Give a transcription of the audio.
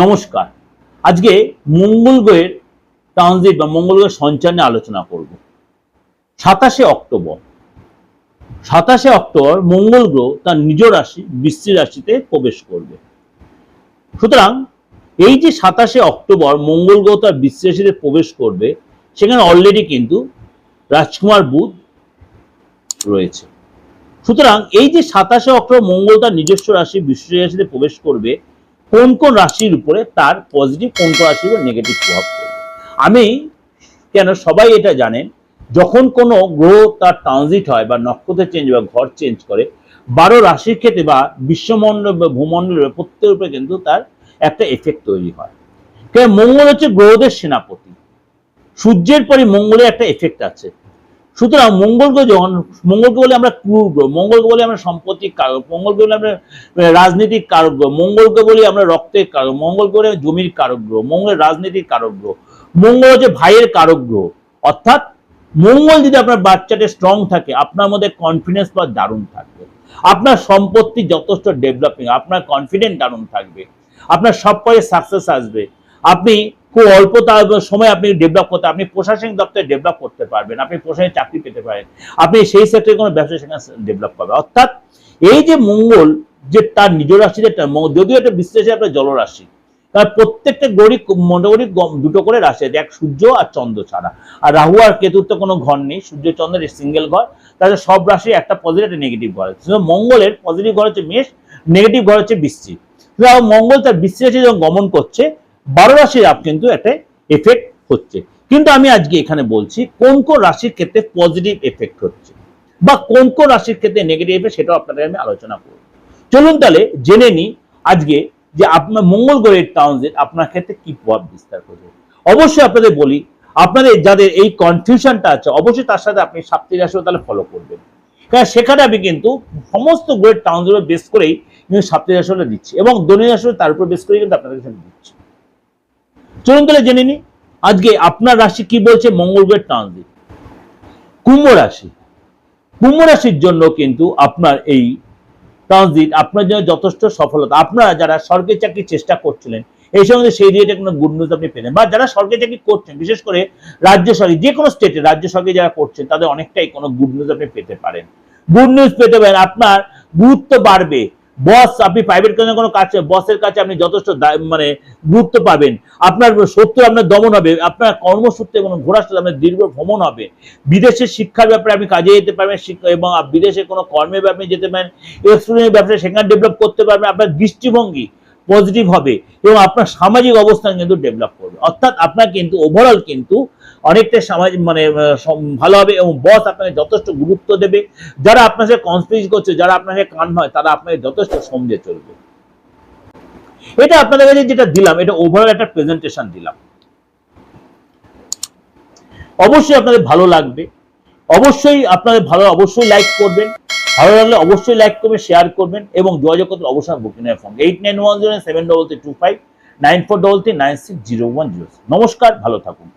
নমস্কার। আজকে মঙ্গল গ্রহের ট্রানজিট বা মঙ্গল গ্রহের সঞ্চার নিয়ে আলোচনা করব। সাতাশে অক্টোবর। সাতাশে অক্টোবর মঙ্গল গ্রহ তার নিজ রাশি, বৃশ্চিক রাশিতে প্রবেশ করবে। সুতরাং এই যে সাতাশে অক্টোবর মঙ্গল গ্রহ তার বৃশ্চিক রাশিতে প্রবেশ করবে, সেখানে অলরেডি কিন্তু রাজকুমার বুধ রয়েছে। সুতরাং এই যে সাতাশে অক্টোবর মঙ্গল তার নিজস্ব রাশি, বৃশ্চিক রাশিতে প্রবেশ করবে কোন কোন রাশির উপরে তার পজিটিভ কোন কোন রাশির উপর নেগেটিভ প্রভাব পড়বে আমি কেন সবাই এটা জানেন, যখন কোনো গ্রহ তার ট্রানজিট হয় বা নক্ষত্র চেঞ্জ বা ঘর চেঞ্জ করে, বারো রাশির ক্ষেত্রে বা বিশ্বমণ্ডল বা ভূমণ্ডলের প্রত্যেকের উপরে কিন্তু তার একটা এফেক্ট তৈরি হয়। কারণ মঙ্গল হচ্ছে গ্রহদের সেনাপতি। সূর্যের পরে মঙ্গলের একটা এফেক্ট আছে। সুতরাং মঙ্গল গ্রহ যখন মঙ্গলকে বলে আমরা ক্রুর গ্রহ মঙ্গলকে বলে আমরা সম্পত্তির কারক মঙ্গলকে বলে আমরা রাজনীতির কারক গ্রহ মঙ্গলকে বলি আমরা রক্তের কারক, মঙ্গল করে জমির কারক গ্রহ, মঙ্গল রাজনীতির কারক গ্রহ, মঙ্গল হচ্ছে ভাইয়ের কারক গ্রহ। অর্থাৎ মঙ্গল যদি আপনার বাচ্চাটা স্ট্রং থাকে, আপনার মধ্যে কনফিডেন্স বা দারুণ থাকবে। আপনার সম্পত্তি যথেষ্ট ডেভেলপিং আপনার কনফিডেন্ট দারুণ থাকবে। আপনার সব কাজে সাকসেস আসবে। আপনি খুব অল্প সময় আপনি ডেভেলপ করতে আপনি প্রশাসনিক দপ্তরে ডেভেলপ করতে পারবেন, আপনি প্রশাসনিক চাকরি পেতে পারেন। আপনি সেই সেক্টরে কোনো ব্যবসা সেখানে ডেভেলপ করবে অর্থাৎ এই যে মঙ্গল, যে তার নিজ রাশিতে একটা যদিও এটা বিশ্লেষে আপনার জলরাশি তার প্রত্যেকটা গড়ি মোটামুটি দুটো করে রাশি আছে, এক সূর্য আর চন্দ্র ছাড়া। আর রাহু আর কেতুর তো কোনো ঘর নেই, সূর্য চন্দ্রের সিঙ্গেল ঘর তাদের সব রাশি একটা পজিটিভ একটা নেগেটিভ ঘর মঙ্গলের পজিটিভ ঘর হচ্ছে মেষ নেগেটিভ ঘর হচ্ছে সুতরাং মঙ্গল তার রাশি যখন গমন করছে বারো রাশির আপ কিন্তু একটা এফেক্ট হচ্ছে। কিন্তু আমি আজকে এখানে বলছি, কোন কোন রাশির ক্ষেত্রে পজিটিভ এফেক্ট হচ্ছে বা কোন কোন রাশির ক্ষেত্রে নেগেটিভ এফেক্ট সেটাও আপনাদের আমি আলোচনা করব। চলুন তাহলে জেনে নিই আজকে যে আপনার মঙ্গল গ্রহের ট্রানজিট আপনার ক্ষেত্রে কি প্রভাব বিস্তার করবে। অবশ্যই আপনাদের বলি, আপনাদের যাদের এই কনফিউশনটা আছে, অবশ্যই তার সাথে আপনি সাপ্তাহিক রাশিও তাহলে ফলো করবেন। কারণ সেখানে আমি কিন্তু সমস্ত গ্রহের ট্রানজিট বেস করেই কিন্তু সাপ্তাহিক রাশিটা দিচ্ছি এবং দৈনিক রাশি তার উপর বেস করেই কিন্তু আপনাদের দিচ্ছি। চলুন তাহলে জেনে নিই, আজকে আপনার রাশি কি বলছে? মঙ্গল গ্রহের ট্রানজিট কুম্ভ রাশি। কুম্ভ রাশির জন্য কিন্তু আপনার এই ট্রানজিট আপনার জন্য যথেষ্ট সফলতা। আপনারা যারা সরকারি চাকরির চেষ্টা করছিলেন, এই সঙ্গে সেই রিলেটেড কোনো গুড নিউজ আপনি পেলেন বা যারা সরকারি চাকরি করছেন, বিশেষ করে রাজ্য সরকারি যে কোনো স্টেটে রাজ্য সরকারি যারা করছেন, তাদের অনেকটাই কোনো গুড নিউজ আপনি পেতে পারেন। গুড নিউজ পেতে পারেন। আপনার গুরুত্ব বাড়বে। বস আপনি প্রাইভেট কোনো কোনো কাছে বসের কাছে আপনি যথেষ্ট মানে গুরুত্ব পাবেন। আপনার শত্রু আপনার দমন হবে। আপনার কর্মসূত্রে কোনো ঘোরার আপনার দীর্ঘ ভ্রমণ হবে। বিদেশের শিক্ষার ব্যাপারে আপনি কাজে যেতে পারবেন এবং বিদেশে কোনো কর্মের ব্যাপারে যেতে পারেন এক্সপিরিয়েন্স ব্যবসা সেখানে ডেভেলপ করতে পারবেন। আপনার দৃষ্টিভঙ্গি পজিটিভ হবে এবং আপনার সামাজিক অবস্থান কিন্তু ডেভেলপ করবে। অর্থাৎ আপনার কিন্তু ওভারঅল কিন্তু অনেকটা সামাজিক মানে ভালো হবে এবং বস আপনাকে যথেষ্ট গুরুত্ব দেবে। যারা আপনার সাথে কনফিউজ করছে, যারা আপনার সাথে কান হয়, তারা আপনাকে যথেষ্ট সমঝে চলবে। এটা আপনাদের কাছে যেটা দিলাম, এটা ওভারঅল একটা প্রেজেন্টেশন দিলাম। অবশ্যই আপনাদের ভালো লাগবে। অবশ্যই আপনাদের ভালো অবশ্যই লাইক করবেন। ভালো লাগলে অবশ্যই লাইক করবেন শেয়ার করবেন এবং যোগাযোগ করতে অবশ্যই বুকিং এর phone eight nine one zero seven double three two five nine four double three nine six zero one zero নমস্কার, ভালো থাকুন।